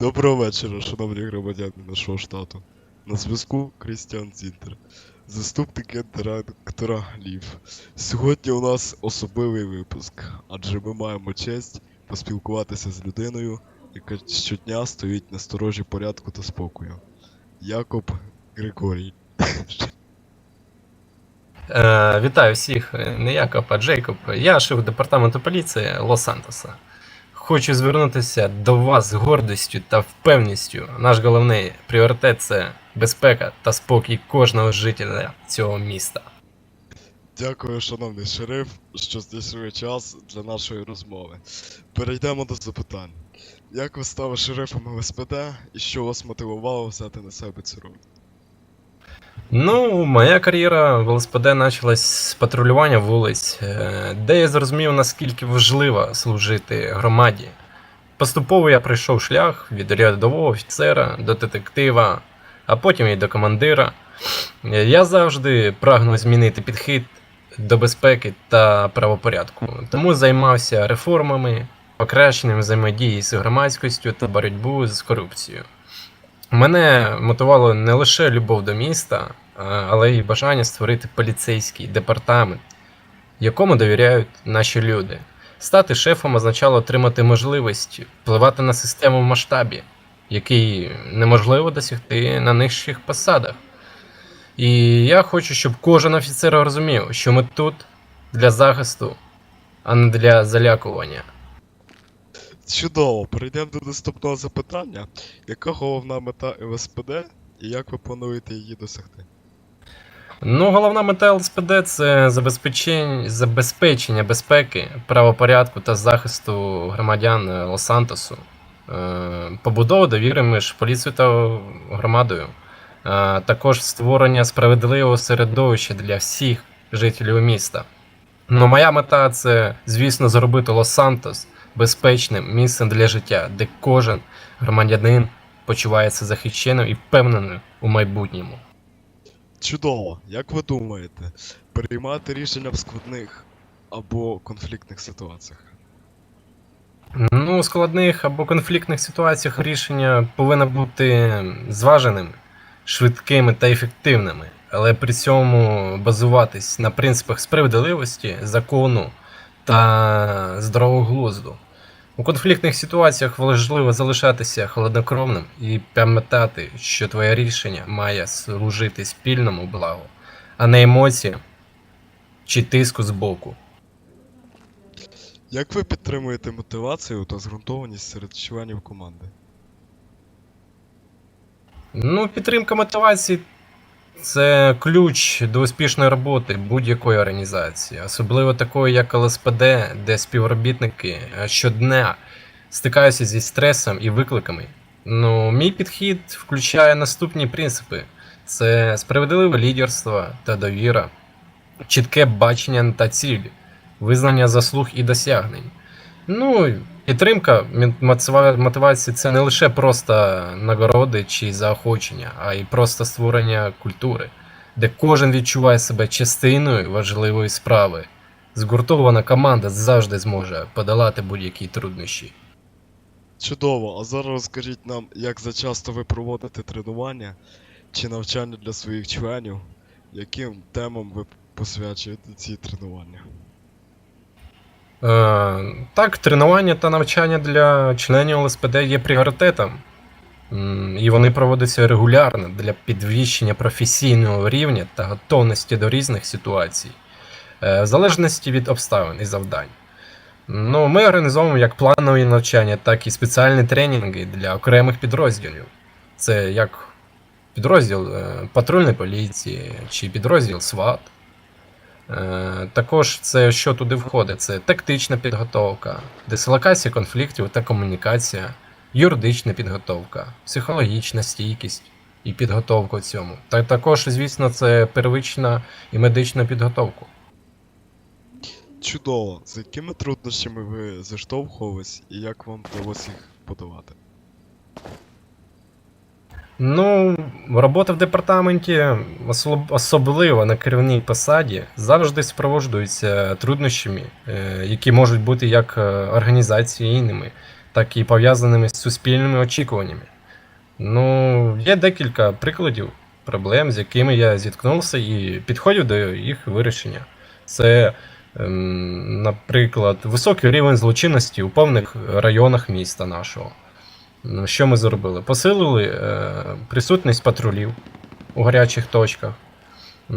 Доброго вечора, шановні громадяни нашого штату. На зв'язку Крістіан Зінтер, заступник гендиректора Лів. Сьогодні у нас особливий випуск, адже ми маємо честь поспілкуватися з людиною, яка щодня стоїть на сторожі порядку та спокою. Якоб Григорій. Е, вітаю всіх, не Якоб, а Джейкоб. Я шеф департаменту поліції Лос-Сантоса. Хочу звернутися до вас з гордістю та впевністю. Наш головний пріоритет це безпека та спокій кожного жителя цього міста. Дякую, шановний шериф, що знайшли час для нашої розмови. Перейдемо до запитань. Як ви стали шерифом ЛСПД і що вас мотивувало взяти на себе цю роль? Ну, моя кар'єра в ЛСПД почалась з патрулювання вулиць, е, де я зрозумів, наскільки важливо служити громаді. Поступово я пройшов шлях від рядового офіцера до детектива, а потім і до командира. Я завжди прагнув змінити підхід до безпеки та правопорядку, тому займався реформами, покращенням взаємодії з громадськістю та боротьбою з корупцією. Мене мотивувало не лише любов до міста, але й бажання створити поліцейський департамент, якому довіряють наші люди. Стати шефом означало отримати можливість впливати на систему в масштабі, який неможливо досягти на нижчих посадах. І я хочу, щоб кожен офіцер розумів, що ми тут для захисту, а не для залякування. Чудово, перейдемо до наступного запитання. Яка головна мета ЛСПД і як ви плануєте її досягти? Ну, головна мета ЛСПД це забезпечення, забезпечення безпеки, правопорядку та захисту громадян Лос-Сантосу, е, побудова довіри між поліцією та громадою, е, також створення справедливого середовища для всіх жителів міста. Ну, моя мета це, звісно, зробити Лос-Сантос безпечним місцем для життя, де кожен громадянин почувається захищеним і впевненим у майбутньому. Чудово, як ви думаєте, приймати рішення в складних або конфліктних ситуаціях? Ну, у складних або конфліктних ситуаціях рішення повинно бути зваженими, швидкими та ефективними, але при цьому базуватись на принципах справедливості, закону та здорового глузду. У конфліктних ситуаціях важливо залишатися холоднокровним і пам'ятати, що твоє рішення має служити спільному благу, а не емоціям чи тиску з боку. Як ви підтримуєте мотивацію та зґрунтованість серед членів команди? Ну, підтримка мотивації це ключ до успішної роботи будь-якої організації, особливо такої, як ЛСПД, де співробітники е, щодня стикаються зі стресом і викликами. Ну, мій підхід включає наступні принципи: це справедливе лідерство та довіра, чітке бачення та цілі, визнання заслуг і досягнень. Ну, підтримка мотивації це не лише просто нагороди чи заохочення, а й просто створення культури, де кожен відчуває себе частиною важливої справи. Згуртована команда завжди зможе подолати будь-які труднощі. Чудово, а зараз розкажіть нам, як зачасто ви проводите тренування чи навчання для своїх членів, яким темам ви посвячуєте ці тренування? Е, так, тренування та навчання для членів ЛСПД є пріоритетом, і вони проводяться регулярно для підвищення професійного рівня та готовності до різних ситуацій, е, в залежності від обставин і завдань. Ну, ми організовуємо як планові навчання, так і спеціальні тренінги для окремих підрозділів. Це як підрозділ е, патрульної поліції чи підрозділ СВАТ. Е, Також це що туди входить? Це тактична підготовка, дислокація конфліктів та комунікація, юридична підготовка, психологічна стійкість і підготовка цьому. Та також, звісно, це первична і медична підготовка. Чудово, з якими труднощами ви зіштовхувались і як вам вдалося їх подолати? Ну, робота в департаменті, особливо на керівній посаді, завжди супроводжується труднощами, е, які можуть бути як е, організацією інними, так і пов'язаними з суспільними очікуваннями. Ну, є декілька прикладів проблем, з якими я зіткнувся і підходив до їх вирішення. Це, ем, наприклад, високий рівень злочинності у певних районах міста нашого. Ну, Що ми зробили? Посилили е, присутність патрулів у гарячих точках, е,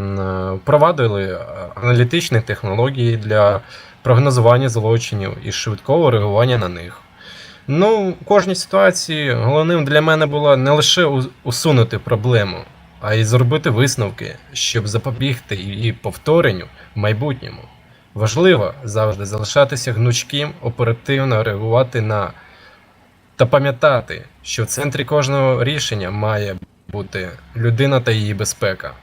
впровадили е, аналітичні технології для прогнозування злочинів і швидкого реагування на них. Ну, у кожній ситуації головним для мене було не лише усунути проблему, а й зробити висновки, щоб запобігти її повторенню в майбутньому. Важливо завжди залишатися гнучким, оперативно реагувати на та пам'ятати, що в центрі кожного рішення має бути людина та її безпека.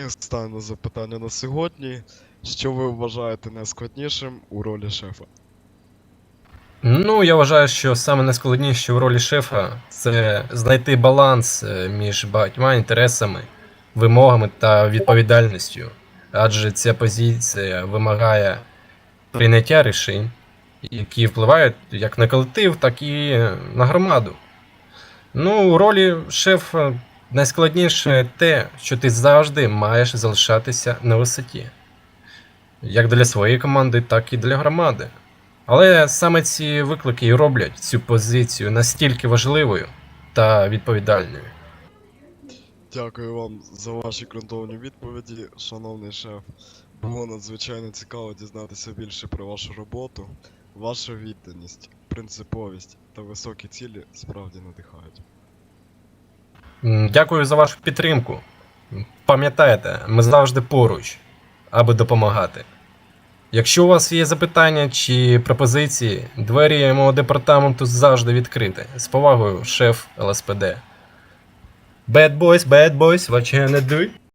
І останнє запитання на сьогодні. Що ви вважаєте найскладнішим у ролі шефа? Ну, я вважаю, що саме найскладніше в ролі шефа це знайти баланс е, між багатьма інтересами, вимогами та відповідальністю. Адже ця позиція вимагає прийняття рішень, які впливають як на колектив, так і на громаду. Ну, у ролі шефа найскладніше те, що ти завжди маєш залишатися на висоті. Як для своєї команди, так і для громади. Але саме ці виклики і роблять цю позицію настільки важливою та відповідальною. Дякую вам за ваші ґрунтовні відповіді, шановний шеф. Було надзвичайно цікаво дізнатися більше про вашу роботу. Ваша відданість, принциповість та високі цілі справді надихають. Дякую за вашу підтримку. Пам'ятайте, ми завжди поруч, аби допомагати. Якщо у вас є запитання чи пропозиції, двері мого департаменту завжди відкриті. З повагою, шеф ЛСПД. Bad boys, bad boys, what you gonna do?